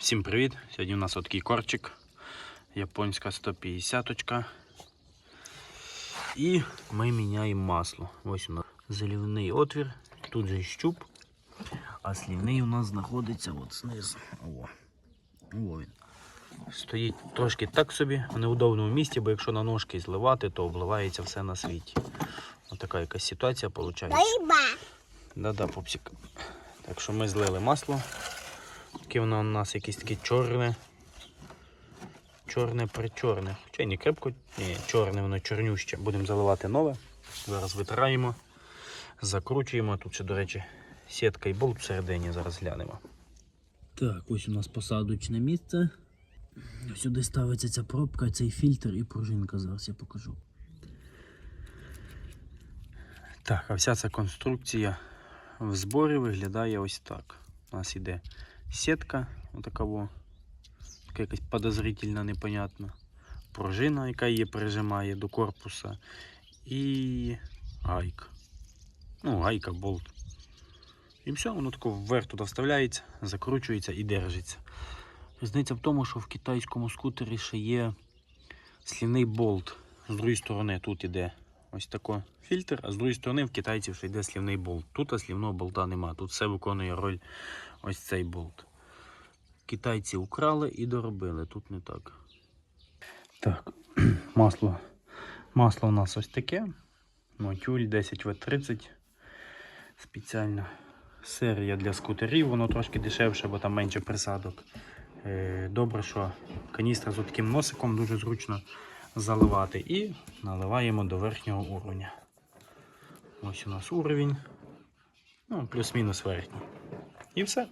Всім привіт! Сьогодні у нас такий корчик. Японська 150 -очка. І ми міняємо масло. Ось у нас залівний отвір, тут же щуп, а слівний у нас знаходиться от знизу. О, О він. Стоїть трошки так собі в неудобному місці, бо якщо на ножки зливати, то обливається все на світі. Отака якась ситуація виходить. Да-да, пупсик. Так що ми злили масло. Таке воно у нас якесь таке чорне. Чорне причорне. Хоча й не крепко, ні, чорне, воно чорнюще. Будемо заливати нове. Зараз витираємо, закручуємо. Тут ще, до речі, сітка і болт всередині. Зараз глянемо. Так, ось у нас посадочне місце. Сюди ставиться ця пробка, цей фільтр і пружинка. Зараз я покажу. Так, а вся ця конструкція в зборі виглядає ось так. У нас іде сітка, отака во, така якась подозрительна, непонятна. Пружина, яка її прижимає до корпуса. І гайка. Ну, гайка, болт. І все, воно тако вверх туди вставляється, закручується і держиться. Різниця в тому, що в китайському скутері ще є слівний болт. З другої сторони тут іде ось тако фільтр, а з другої сторони в китайців ще йде слівний болт. Тут слівного болта нема. Тут все виконує роль ось цей болт. Китайці украли і доробили, тут не так. Так, масло. Масло у нас ось таке. Мотюль 10В30. Спеціальна серія для скутерів, воно трошки дешевше, бо там менше присадок. Е, Добре, що каністра з таким носиком дуже зручно заливати і наливаємо до верхнього уровня. Ось у нас уровень. Ну, плюс-мінус верхній. І все.